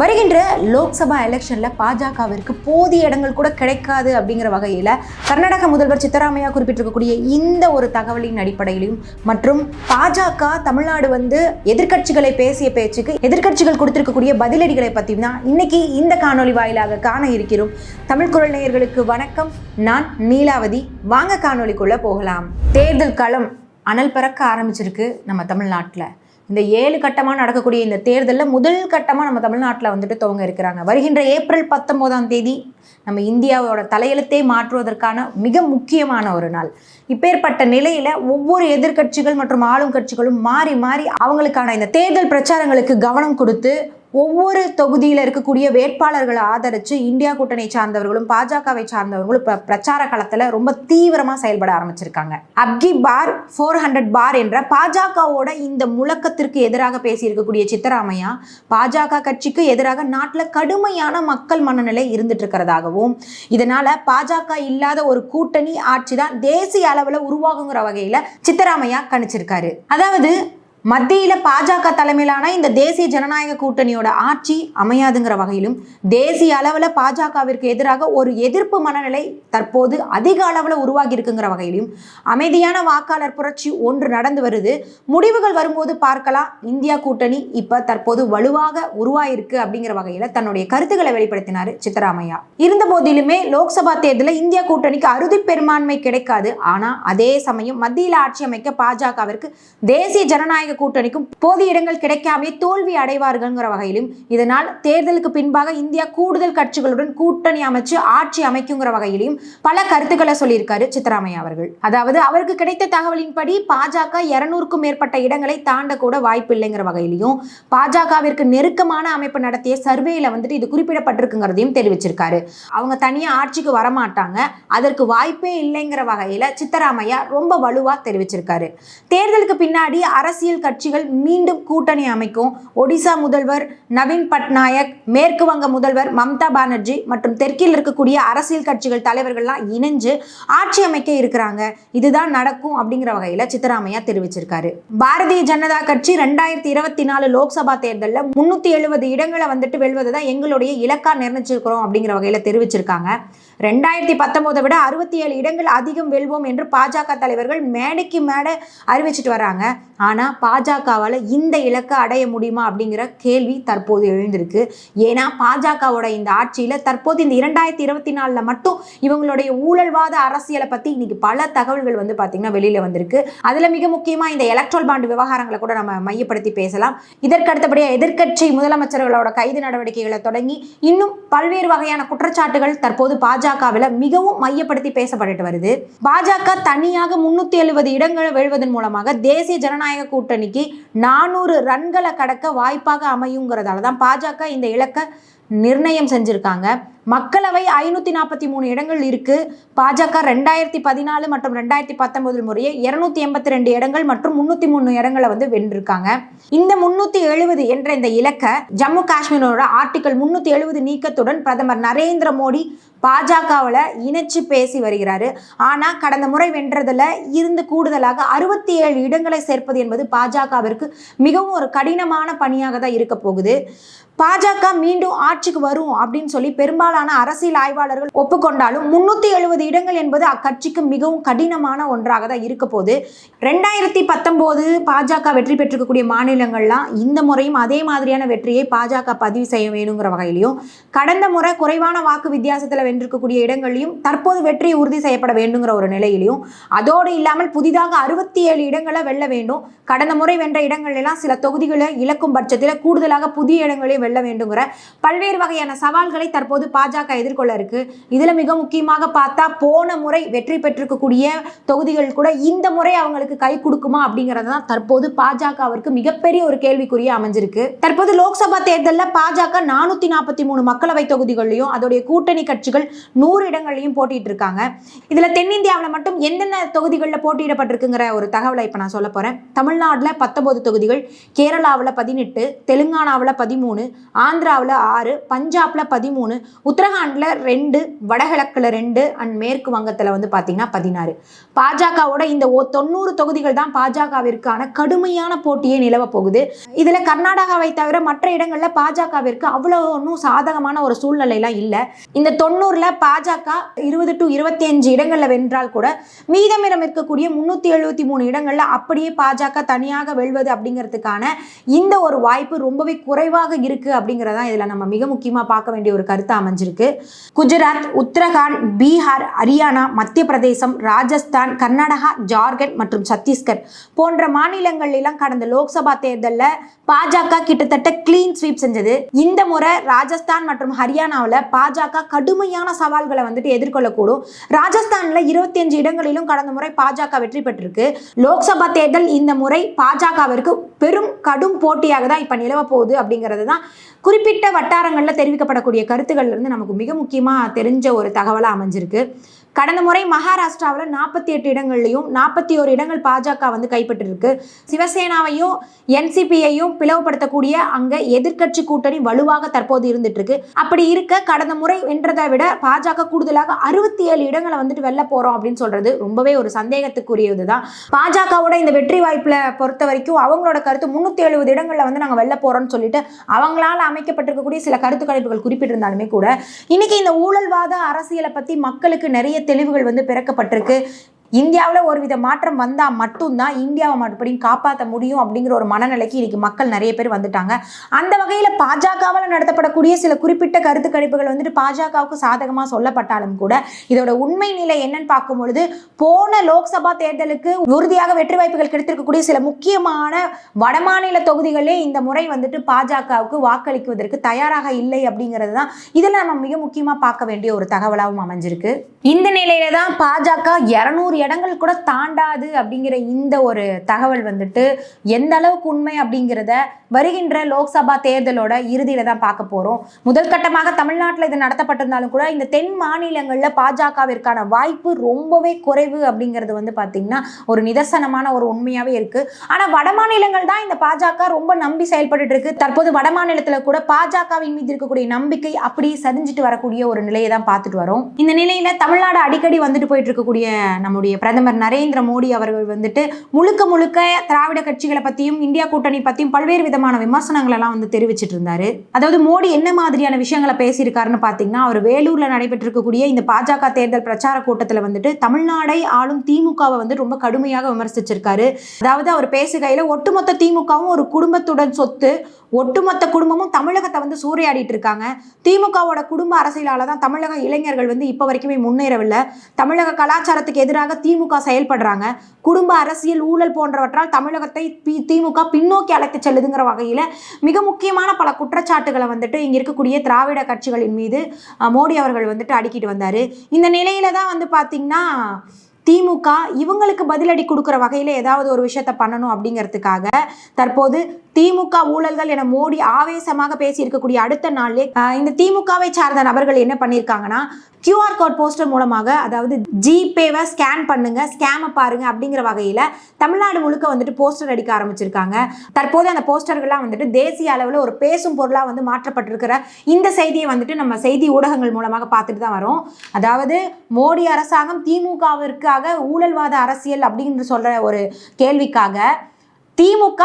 வருகின்ற லோக்சபா எலெக்ஷனில் பாஜகவிற்கு போதிய இடங்கள் கூட கிடைக்காது அப்படிங்கிற வகையில் கர்நாடக முதல்வர் சித்தராமையா குறிப்பிட்டிருக்கக்கூடிய இந்த ஒரு தகவலின் அடிப்படையிலும் மற்றும் பாஜக தமிழ்நாடு வந்து எதிர்க்கட்சிகளை பேசிய பேச்சுக்கு எதிர்க்கட்சிகள் கொடுத்திருக்கக்கூடிய பதிலடிகளை பற்றியும் தான் இன்னைக்கு இந்த காணொளி வாயிலாக காண இருக்கிறோம். தமிழ் குரல் நேயர்களுக்கு வணக்கம். நான் நீலாவதி. வாங்க காணொலிக்குள்ளே போகலாம். தேர்தல் களம் அனல் பறக்க ஆரம்பிச்சிருக்கு நம்ம தமிழ்நாட்டில். இந்த ஏழு கட்டமாக நடக்கக்கூடிய இந்த தேர்தலில் முதல் கட்டமாக நம்ம தமிழ்நாட்டில் வந்துட்டு துவங்க இருக்கிறாங்க. வருகின்ற ஏப்ரல் பத்தொம்போதாம் தேதி நம்ம இந்தியாவோட தலையெழுத்தை மாற்றுவதற்கான மிக முக்கியமான ஒரு நாள். இப்பேற்பட்ட நிலையில் ஒவ்வொரு எதிர்க்கட்சிகள் மற்றும் ஆளும் கட்சிகளும் மாறி மாறி அவங்களுக்கான இந்த தேர்தல் பிரச்சாரங்களுக்கு கவனம் கொடுத்து ஒவ்வொரு தொகுதியில் இருக்கக்கூடிய வேட்பாளர்களை ஆதரித்து இந்தியா கூட்டணியை சார்ந்தவர்களும் பாஜகவை சார்ந்தவர்களும் இப்போ பிரச்சார களத்தில் ரொம்ப தீவிரமாக செயல்பட ஆரம்பிச்சிருக்காங்க. அப்கி பார் ஃபோர் ஹண்ட்ரட் பார் என்ற பாஜகவோட இந்த முழக்கத்திற்கு எதிராக பேசியிருக்கக்கூடிய சித்தராமையா பாஜக கட்சிக்கு எதிராக நாட்டில் கடுமையான மக்கள் மனநிலை இருந்துட்டு இருக்கிறதாகவும் இதனால பாஜக இல்லாத ஒரு கூட்டணி ஆட்சி தான் தேசிய அளவில் உருவாகுங்கிற வகையில் சித்தராமையா கணிச்சிருக்காரு. அதாவது மத்தியில் பாஜக தலைமையிலான இந்த தேசிய ஜனநாயக கூட்டணியோட ஆட்சி அமையாதுங்கிற வகையிலும் தேசிய அளவில் பாஜகவிற்கு எதிராக ஒரு எதிர்ப்பு மனநிலை தற்போது அதிக அளவில் உருவாகி இருக்குங்கிற வகையிலும் அமைதியான வாக்காளர் புரட்சி ஒன்று நடந்து வருது. முடிவுகள் வரும்போது பார்க்கலாம். இந்தியா கூட்டணி இப்போ தற்போது வலுவாக உருவாயிருக்கு அப்படிங்கிற வகையில் தன்னுடைய கருத்துக்களை வெளிப்படுத்தினார் சித்தராமையா. இருந்த போதிலுமே லோக்சபா தேர்தலில் இந்தியா கூட்டணிக்கு அறுதி பெரும்பான்மை கிடைக்காது. ஆனால் அதே சமயம் மத்தியில் ஆட்சி அமைக்க பாஜகவிற்கு தேசிய ஜனநாயக கூட்டணிக்கும் போதிய இடங்கள் கிடைக்காமே தோல்வி அடைவார்கள்ங்கிற வகையிலும் இதனால் தேர்தலுக்கு பின்பாக இந்தியா கூடுதல் கட்சிகளுடன் கூட்டணி அமைச்சு ஆட்சி அமைக்குங்கிற வகையிலும் பல கருத்துக்களை சொல்லியிருக்காரு சித்தராமையா அவர்கள். அதாவது அவருக்கு கிடைத்த தகவலின்படி பாஜக இருநூறுக்கும் மேற்பட்ட இடங்களை தாண்டக்கூட வாய்ப்பு இல்லைங்கிற வகையிலையும் பாஜகவிற்கு நெருக்கமான அமைப்பு நடத்திய சர்வேல வந்துட்டு இது குறிப்பிடப்பட்டிருக்குங்கிறதையும் தெரிவிச்சிருக்காரு. அவங்க தனியா ஆட்சிக்கு வரமாட்டாங்க. அதற்கு வாய்ப்பே இல்லைங்கிற வகையில சித்தராமையா ரொம்ப வலுவா தெரிவிச்சிருக்காரு. தேர்தலுக்கு பின்னாடி அரசியல் கட்சிகள் மீண்டும் கூட்டணி அமைக்கும். ஒடிசா முதல்வர் நவீன் பட்நாயக் மேற்கு வங்க முதல்வர் மம்தா பானர்ஜி மற்றும் தெற்கில் இருக்கக்கூடிய அரசியல் கட்சிகள் தலைவர்கள்லாம் இணைஞ்சு ஆட்சி அமைக்க இருக்கிறாங்க. இதுதான் நடக்கும் அப்படிங்கிற வகையில சித்தராமையா தெரிவிச்சிருக்காரு. பாரதிய ஜனதா கட்சி ரெண்டாயிரத்தி இருபத்தி நாலு லோக்சபா தேர்தலில் முன்னூத்தி எழுபது இடங்களை வந்துட்டு வெல்வது தான் எங்களுடைய இலக்கா நிர்ணயிச்சிருக்கிறோம் அப்படிங்கிற வகையில தெரிவிச்சிருக்காங்க. ரெண்டாயிரத்தி பத்தொன்பதை விட அறுபத்தி ஏழு இடங்கள் அதிகம் வெல்வோம் என்று பாஜக தலைவர்கள் மேடைக்கு மேடை அறிவிச்சிட்டு வராங்க. ஆனால் பாஜகவால் இந்த இலக்கை அடைய முடியுமா அப்படிங்கிற கேள்வி தற்போது எழுந்திருக்கு. ஏன்னா பாஜகவோட இந்த ஆட்சியில் தற்போது இந்த இரண்டாயிரத்தி இருபத்தி நாலில் மட்டும் இவங்களுடைய ஊழல்வாத அரசியலை பற்றி இன்னைக்கு பல தகவல்கள் வந்து பார்த்திங்கன்னா வெளியில் வந்திருக்கு. அதில் மிக முக்கியமாக இந்த எலக்ட்ரல் பாண்டு விவகாரங்களை கூட நம்ம மையப்படுத்தி பேசலாம். இதற்கு அடுத்தபடியாக எதிர்க்கட்சி முதலமைச்சர்களோட கைது நடவடிக்கைகளை தொடங்கி இன்னும் பல்வேறு வகையான குற்றச்சாட்டுகள் தற்போது பாஜகவில் மிகவும் மையப்படுத்தி பேசப்பட்டுட்டு வருது. பாஜக தனியாக முன்னூற்றி எழுபது இடங்களை வெல்வதன் மூலமாக தேசிய ஜனநாயக கூட்டணிக்கு நானூறு ரன்களை கடக்க வாய்ப்பாக அமையுங்கிறதால தான் பாஜக இந்த இலக்கை நிர்ணயம் செஞ்சுருக்காங்க. மக்களவை ஐநூற்றி நாற்பத்தி மூணு இடங்கள் இருக்கு. பாஜக ரெண்டாயிரத்தி பதினாலு மற்றும் ரெண்டாயிரத்தி பத்தொன்பது முறையே இருநூத்தி எண்பத்தி ரெண்டு இடங்கள் மற்றும் முன்னூத்தி மூணு இடங்களை வந்து வென்றிருக்காங்க. இந்த முன்னூத்தி எழுபது என்ற இந்த இலக்கை ஜம்மு காஷ்மீரோட ஆர்டிகல் முன்னூத்தி எழுபது நீக்கத்துடன் பிரதமர் நரேந்திர மோடி பாஜகவில் இணைச்சு பேசி வருகிறாரு. ஆனால் கடந்த முறை வென்றதில் இருந்து கூடுதலாக அறுபத்தி ஏழு இடங்களை சேர்ப்பது என்பது பாஜகவிற்கு மிகவும் ஒரு கடினமான பணியாக தான் இருக்க போகுது. பாஜக மீண்டும் ஆட்சிக்கு வரும் அப்படின்னு சொல்லி பெரும்பாலும் பெரும்பாலான அரசியல் ஆய்வாளர்கள் ஒப்புக்கொண்டாலும் முன்னூத்தி எழுபது இடங்கள் என்பது அக்கட்சிக்கு மிகவும் கடினமான ஒன்றாக தான் இருக்க போது ரெண்டாயிரத்தி பத்தொன்பது பாஜக வெற்றி பெற்றிருக்கக்கூடிய மாநிலங்கள்லாம் இந்த முறையும் அதே மாதிரியான வெற்றியை பாஜக பதிவு செய்ய வேணுங்கிற வகையிலையும் கடந்த முறை குறைவான வாக்கு வித்தியாசத்தில் வென்றிருக்கக்கூடிய இடங்களையும் தற்போது வெற்றி உறுதி செய்யப்பட வேண்டுங்கிற ஒரு நிலையிலையும் அதோடு இல்லாமல் புதிதாக அறுபத்தி ஏழு இடங்களை வெல்ல வேண்டும். கடந்த முறை வென்ற இடங்களிலாம் சில தொகுதிகளை இழக்கும் பட்சத்தில் கூடுதலாக புதிய இடங்களையும் வெல்ல வேண்டுங்கிற பல்வேறு வகையான சவால்களை தற்போது பா பாஜக எதிர்கொள்ள இருக்கு. இதுல மிக முக்கியமாக பார்த்தா போன முறை வெற்றி பெற்றிருக்கக்கூடிய தொகுதிகள் கூட இந்த முறை அவங்களுக்கு கை கொடுக்குமா அப்படிங்கிறது தான் தற்போது பாஜகவிற்கு மிகப்பெரிய ஒரு கேள்விக்குறியா அமைஞ்சிருக்கு. தற்போது லோக்சபா தேர்தலில் பாஜக நானூத்தி நாற்பத்தி மூணு மக்களவை தொகுதிகளையும் அதோடைய கூட்டணி கட்சிகள் நூறு இடங்களையும் போட்டிட்டு இருக்காங்க. இதுல தென்னிந்தியாவில் மட்டும் எந்தெந்த தொகுதிகளில் போட்டியிடப்பட்டிருக்குங்கிற ஒரு தகவலை இப்போ நான் சொல்ல போறேன். தமிழ்நாட்டில் பத்தொன்பது தொகுதிகள் கேரளாவில் பதினெட்டு தெலுங்கானாவில் பதிமூணு ஆந்திராவில் ஆறு பஞ்சாப்ல பதிமூணு உத்தரகாண்டில் ரெண்டு வடகிழக்கில் ரெண்டு அண்ட் மேற்கு வங்கத்தில் வந்து பார்த்தீங்கன்னா பதினாறு. பாஜகவோட இந்த ஓ தொண்ணூறு தொகுதிகள் தான் பாஜகவிற்கான கடுமையான போட்டியே நிலவ போகுது. இதில் கர்நாடகாவை தவிர மற்ற இடங்களில் பாஜகவிற்கு அவ்வளோ ஒன்றும் சாதகமான ஒரு சூழ்நிலையெல்லாம் இல்லை. இந்த தொண்ணூறில் பாஜக இருபது டு இருபத்தி அஞ்சு இடங்களில் வென்றால் கூட மீதமிடம் இருக்கக்கூடிய முந்நூற்றி எழுபத்தி மூணு இடங்களில் அப்படியே பாஜக தனியாக வெல்வது அப்படிங்கிறதுக்கான இந்த ஒரு வாய்ப்பு ரொம்பவே குறைவாக இருக்கு அப்படிங்கிறதான் இதில் நம்ம மிக முக்கியமாக பார்க்க வேண்டிய ஒரு கருத்து அமைஞ்சிருக்கு. குஜராத் உத்தரகாண்ட் பீகார் ஹரியானா மத்திய பிரதேசம் ராஜஸ்தான் கர்நாடகா ஜார்க்கண்ட் மற்றும் சத்தீஸ்கர் போன்ற மாநிலங்கள்லாம் கடந்த லோக்சபா தேர்தலில் பாஜக கிட்டத்தட்ட கிளீன் ஸ்வீப் செஞ்சது. இந்த முறை ராஜஸ்தான் மற்றும் ஹரியானாவில் பாஜக கடுமையான சவால்களை வந்துட்டு எதிர்கொள்ளக்கூடும். ராஜஸ்தானில் இருபத்தி அஞ்சு இடங்களிலும் கடந்த முறை பாஜக வெற்றி பெற்றிருக்கு. லோக்சபா தேர்தல் இந்த முறை பாஜகவிற்கு பெரும் கடும் போட்டியாக தான் இப்போ நிலவ போகுது அப்படிங்கிறது தான் குறிப்பிட்ட வட்டாரங்களில் தெரிவிக்கப்படக்கூடிய கருத்துக்கள்ல இருந்து நமக்கு மிக முக்கியமாக தெரிஞ்ச ஒரு தகவலாக அமைஞ்சிருக்கு. கடந்த முறை மகாராஷ்டிராவில் நாற்பத்தி எட்டு இடங்கள்லையும் நாற்பத்தி ஒரு இடங்கள் பாஜக வந்து கைப்பற்றிருக்கு. சிவசேனாவையும் என்சிபியையும் பிளவுபடுத்தக்கூடிய அங்க எதிர்க்கட்சி கூட்டணி வலுவாக தற்போது இருந்துட்டு இருக்கு அப்படி இருக்க கடந்த முறை வென்றதை விட பாஜக கூடுதலாக அறுபத்தி ஏழு இடங்களை வந்துட்டு வெல்ல போறோம் அப்படின்னு சொல்றது ரொம்பவே ஒரு சந்தேகத்துக்குரியது தான் பாஜகவோட இந்த வெற்றி வாய்ப்புல பொறுத்த வரைக்கும் அவங்களோட கருத்து முன்னூத்தி எழுபது இடங்கள்ல வந்து நாங்கள் வெல்ல போறோம்னு சொல்லிட்டு அவங்களால அமைக்கப்பட்டிருக்கக்கூடிய சில கருத்து கணிப்புகள் குறிப்பிட்டிருந்தாலுமே கூட இன்னைக்கு இந்த ஊழல்வாத அரசியலை பத்தி மக்களுக்கு நிறைய தெளிவுகள் வந்து பிறக்கப்பட்டிருக்கு. இந்தியாவில் ஒரு வித மாற்றம் வந்தால் மட்டும்தான் இந்தியாவை மறுபடியும் காப்பாற்ற முடியும் அப்படிங்கிற ஒரு மனநிலைக்கு இன்னைக்கு மக்கள் நிறைய பேர் வந்துட்டாங்க. அந்த வகையில் பாஜகவால் நடத்தப்படக்கூடிய சில குறிப்பிட்ட கருத்து கணிப்புகள் வந்துட்டு பாஜகவுக்கு சாதகமாக சொல்லப்பட்டாலும் கூட இதோட உண்மை நிலை என்னன்னு பார்க்கும் பொழுது போன லோக்சபா தேர்தலுக்கு உறுதியாக வெற்றி வாய்ப்புகள் கிடைத்திருக்கக்கூடிய சில முக்கியமான வடமாநில தொகுதிகளே இந்த முறை வந்துட்டு பாஜகவுக்கு வாக்களிக்குவதற்கு தயாராக இல்லை அப்படிங்கிறது தான் இதில் நம்ம மிக முக்கியமாக பார்க்க வேண்டிய ஒரு தகவலாகவும் அமைஞ்சிருக்கு. இந்த நிலையில தான் பாஜக இரநூறு இடங்கள் கூட தாண்டாது அப்படிங்கிற இந்த ஒரு தகவல் வந்துட்டு எந்த அளவுக்கு உண்மை அப்படிங்கிறத வருகின்ற லோக்சபா தேர்தலோட இறுதியில தான் பார்க்க போறோம். முதல் கட்டமாக தமிழ்நாட்டில் இது நடத்தப்பட்டிருந்தாலும் கூட இந்த தென் மாநிலங்களில் பாஜகவிற்கான வாய்ப்பு ரொம்பவே குறைவு அப்படிங்கிறது வந்து பார்த்தீங்கன்னா ஒரு நிதர்சனமான ஒரு உண்மையாகவே இருக்கு. ஆனால் வட மாநிலங்கள் தான் இந்த பாஜக ரொம்ப நம்பி செயல்பட்டு இருக்கு. தற்போது வட மாநிலத்தில் கூட பாஜகவின் மீது இருக்கக்கூடிய நம்பிக்கை அப்படியே சரிஞ்சிட்டு வரக்கூடிய ஒரு நிலையை தான் பார்த்துட்டு வரோம். இந்த நிலையில தமிழ்நாடு அடிக்கடி வந்துட்டு போயிட்டு இருக்கக்கூடிய நம்முடைய பிரதமர் நரேந்திர மோடி அவர்கள் வந்துட்டு முழுக்க முழுக்க திராவிட கட்சிகளை பத்தியும் இந்தியா கூட்டணி பத்தியும் பல்வேறு விதமான விமர்சனங்கள் எல்லாம் வந்து தெரிவிச்சிட்டு இருந்தாரு அதாவது மோடி என்ன மாதிரியான விஷயங்களை பேசியிருக்காருன்னு பாத்தீங்கன்னா அவர் வேலூர்ல நடைபெற்றிருக்கக்கூடிய இந்த பாஜக தேர்தல் பிரச்சார கூட்டத்துல வந்துட்டு தமிழ்நாடை ஆளும் திமுகவை வந்து ரொம்ப கடுமையாக விமர்சிச்சிருக்காரு. அதாவது அவர் பேசுகையில ஒட்டுமொத்த திமுகவும் ஒரு குடும்பத்துடன் சொத்து ஒட்டுமொத்த குடும்பமும் தமிழகத்தை வந்து சூறையாடிட்டு இருக்காங்க. திமுகவோட குடும்ப அரசியலால தான் தமிழக இளைஞர்கள் வந்து இப்போ வரைக்குமே முன்னேறவில்லை. தமிழக கலாச்சாரத்துக்கு எதிராக திமுக செயல்படுறாங்க. குடும்ப அரசியல் ஊழல் போன்றவற்றால் தமிழகத்தை பி- திமுக பின்னோக்கி அழைத்து செல்லுதுங்கிற வகையில் மிக முக்கியமான பல குற்றச்சாட்டுகளை வந்துட்டு இங்கே இருக்கக்கூடிய திராவிட கட்சிகளின் மீது மோடி அவர்கள் வந்துட்டு அடுக்கிட்டு வந்தார். இந்த நிலையில தான் வந்து பார்த்திங்கன்னா திமுக இவங்களுக்கு பதிலடி கொடுக்குற வகையில் ஏதாவது ஒரு விஷயத்த பண்ணணும் அப்படிங்கிறதுக்காக தற்போது திமுக ஊழல்கள் என மோடி ஆவேசமாக பேசியிருக்கக்கூடிய அடுத்த நாள்லே இந்த திமுகவை சார்ந்த நபர்கள் என்ன பண்ணியிருக்காங்கன்னா கியூஆர் கோட் போஸ்டர் மூலமாக அதாவது ஜிபேவை ஸ்கேன் பண்ணுங்க ஸ்கேமை பாருங்க அப்படிங்கிற வகையில் தமிழ்நாடு முழுக்க வந்துட்டு போஸ்டர் அடிக்க ஆரம்பிச்சிருக்காங்க. தற்போது அந்த போஸ்டர்கள்லாம் வந்துட்டு தேசிய அளவில் ஒரு பேசும் பொருளாக வந்து மாற்றப்பட்டிருக்கிற இந்த செய்தியை வந்துட்டு நம்ம செய்தி ஊடகங்கள் மூலமாக பார்த்துட்டு தான் வரோம். அதாவது மோடி அரசாங்கம் திமுகவிற்காக ஊழல்வாத அரசியல் அப்படின்னு சொல்கிற ஒரு கேள்விக்காக திமுக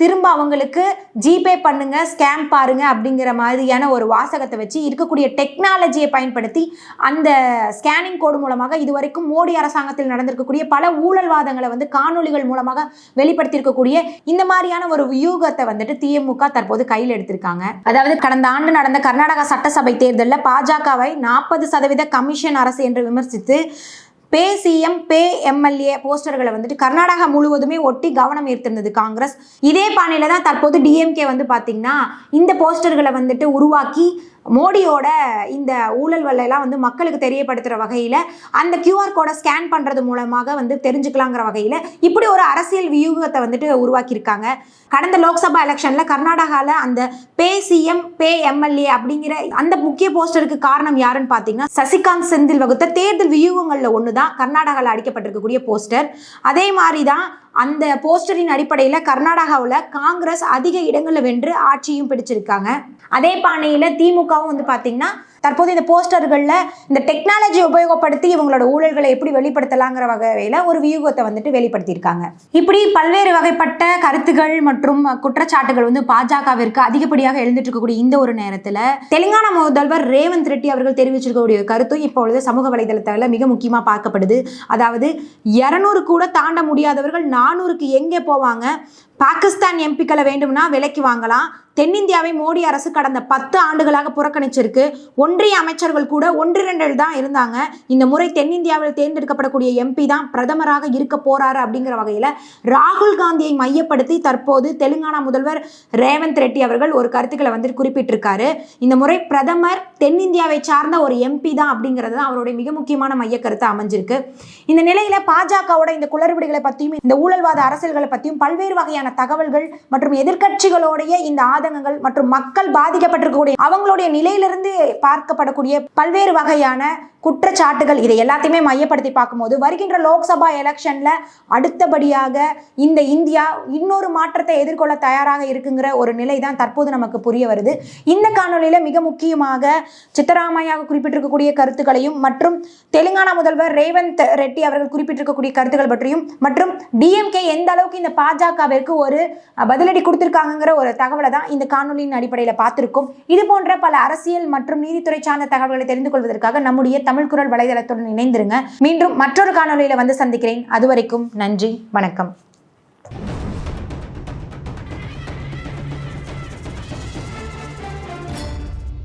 திரும்ப அவங்களுக்கு ஜிபே பண்ணுங்க ஸ்கேம் பாருங்க அப்படிங்கிற மாதிரியான ஒரு வாசகத்தை வச்சு இருக்கக்கூடிய டெக்னாலஜியை பயன்படுத்தி அந்த ஸ்கேனிங் கோடு மூலமாக இதுவரைக்கும் மோடி அரசாங்கத்தில் நடந்திருக்கக்கூடிய பல ஊழல்வாதங்களை வந்து காணொளிகள் மூலமாக வெளிப்படுத்தியிருக்கக்கூடிய இந்த மாதிரியான ஒரு வியூகத்தை வந்துட்டு திமுக தற்போது கையில் எடுத்திருக்காங்க. அதாவது கடந்த ஆண்டு நடந்த கர்நாடகா சட்டசபை தேர்தலில் பாஜகவை நாற்பது சதவீத கமிஷன் அரசு என்று விமர்சித்து பே சிஎம் பே எம்எல்ஏ போஸ்டர்களை வந்துட்டு கர்நாடகா முழுவதுமே ஒட்டி கவனம் ஈர்த்திருந்தது காங்கிரஸ். இதே பாணியில தான் தற்போது டிஎம்கே வந்து பார்த்தீங்கன்னா இந்த போஸ்டர்களை வந்துட்டு உருவாக்கி மோடியோட இந்த ஊழல் வல்லையெல்லாம் வந்து மக்களுக்கு தெரியப்படுத்துகிற வகையில் அந்த கியூஆர் கோடை ஸ்கேன் பண்ணுறது மூலமாக வந்து தெரிஞ்சுக்கலாங்கிற வகையில் இப்படி ஒரு அரசியல் வியூகத்தை வந்துட்டு உருவாக்கியிருக்காங்க. கடந்த லோக்சபா எலெக்ஷனில் கர்நாடகாவில் அந்த பே சிஎம் பே எம்எல்ஏ அப்படிங்கிற அந்த முக்கிய போஸ்டருக்கு காரணம் யாருன்னு பார்த்தீங்கன்னா சசிகாந்த் செந்தில் வகுத்த தேர்தல் வியூகங்களில் ஒன்று தான் கர்நாடகாவில் அடிக்கப்பட்டிருக்கக்கூடிய போஸ்டர். அதே மாதிரி தான் அந்த போஸ்டரின் அடிப்படையில் கர்நாடகாவில் காங்கிரஸ் அதிக இடங்களில் வென்று ஆட்சியும் பிடிச்சிருக்காங்க. அதே பாணியில் திமுகவும் வந்து பார்த்திங்கன்னா தற்போது இந்த போஸ்டர்களில் இந்த டெக்னாலஜி உபயோகப்படுத்தி இவங்களோட ஊழல்களை எப்படி வெளிப்படுத்தலாங்கிற வகையில் ஒரு வியூகத்தை வந்துட்டு வெளிப்படுத்தியிருக்காங்க. இப்படி பல்வேறு வகைப்பட்ட கருத்துகள் மற்றும் குற்றச்சாட்டுகள் வந்து பாஜகவிற்கு அதிகப்படியாக எழுந்துட்டு இருக்கக்கூடிய இந்த ஒரு நேரத்தில் தெலுங்கானா முதல்வர் ரேவந்த் ரெட்டி அவர்கள் தெரிவிச்சிருக்கக்கூடிய கருத்தும் இப்பொழுது சமூக வலைதளத்தில் மிக முக்கியமாக பார்க்கப்படுது. அதாவது இரநூறு கூட தாண்ட முடியாதவர்கள் நானூறுக்கு எங்கே போவாங்க? பாகிஸ்தான் எம்பிக்களை வேண்டும்னா விலைக்கு வாங்கலாம். தென்னிந்தியாவை மோடி அரசு கடந்த பத்து ஆண்டுகளாக புறக்கணிச்சிருக்கு. ஒன்றிய அமைச்சர்கள் கூட ஒன்றிரண்டில் தான் இருந்தாங்க. இந்த முறை தென்னிந்தியாவில் தேர்ந்தெடுக்கப்படக்கூடிய எம்பி தான் பிரதமராக இருக்க போறாரு அப்படிங்கிற வகையில் ராகுல் காந்தியை மையப்படுத்தி தற்போது தெலுங்கானா முதல்வர் ரேவந்த் ரெட்டி அவர்கள் ஒரு கருத்துக்களை வந்து குறிப்பிட்டிருக்காரு. இந்த முறை பிரதமர் தென்னிந்தியாவை சார்ந்த ஒரு எம்பி தான் அப்படிங்கிறது தான் அவருடைய மிக முக்கியமான மைய கருத்து அமைஞ்சிருக்கு. இந்த நிலையில பாஜகவோட இந்த குளறுபடிகளை பற்றியும் இந்த ஊழல்வாத அரசியல்களை பற்றியும் பல்வேறு வகையான தகவல்கள் மற்றும் எதிர்க்கட்சிகளோடைய இந்த ஆதங்கங்கள் மற்றும் மக்கள் பாதிக்கப்பட்டிருக்கக்கூடிய அவங்களுடைய நிலையிலிருந்து பார்க்கப்படக்கூடிய பல்வேறு வகையான குற்றச்சாட்டுகள் இதை எல்லாத்தையுமே மையப்படுத்தி பார்க்கும்போது வருகின்ற லோக்சபா எலெக்ஷனில் அடுத்தபடியாக இந்த இந்தியா இன்னொரு மாற்றத்தை எதிர்கொள்ள தயாராக இருக்குங்கிற ஒரு நிலை தான் தற்போது நமக்கு புரிய வருது. இந்த காணொலியில் மிக முக்கியமாக சித்தராமையாக குறிப்பிட்டிருக்கக்கூடிய கருத்துக்களையும் மற்றும் தெலுங்கானா முதல்வர் ரேவந்த் ரெட்டி அவர்கள் குறிப்பிட்டிருக்கக்கூடிய கருத்துக்கள் பற்றியும் மற்றும் டிஎம்கே எந்த அளவுக்கு இந்த பாஜகவிற்கு ஒரு பதிலடி கொடுத்திருக்காங்கங்கிற ஒரு தகவலை தான் இந்த காணொலியின் அடிப்படையில் பார்த்திருக்கோம். இது போன்ற பல அரசியல் மற்றும் நீதித்துறை சார்ந்த தகவல்களை தெரிந்து கொள்வதற்காக நம்முடைய தமிழ் குரல் வலைதளத்துடன் இணைந்திருங்க. மீண்டும் மற்றொரு காணொலியில வந்து சந்திக்கிறேன். அதுவரைக்கும் நன்றி வணக்கம்.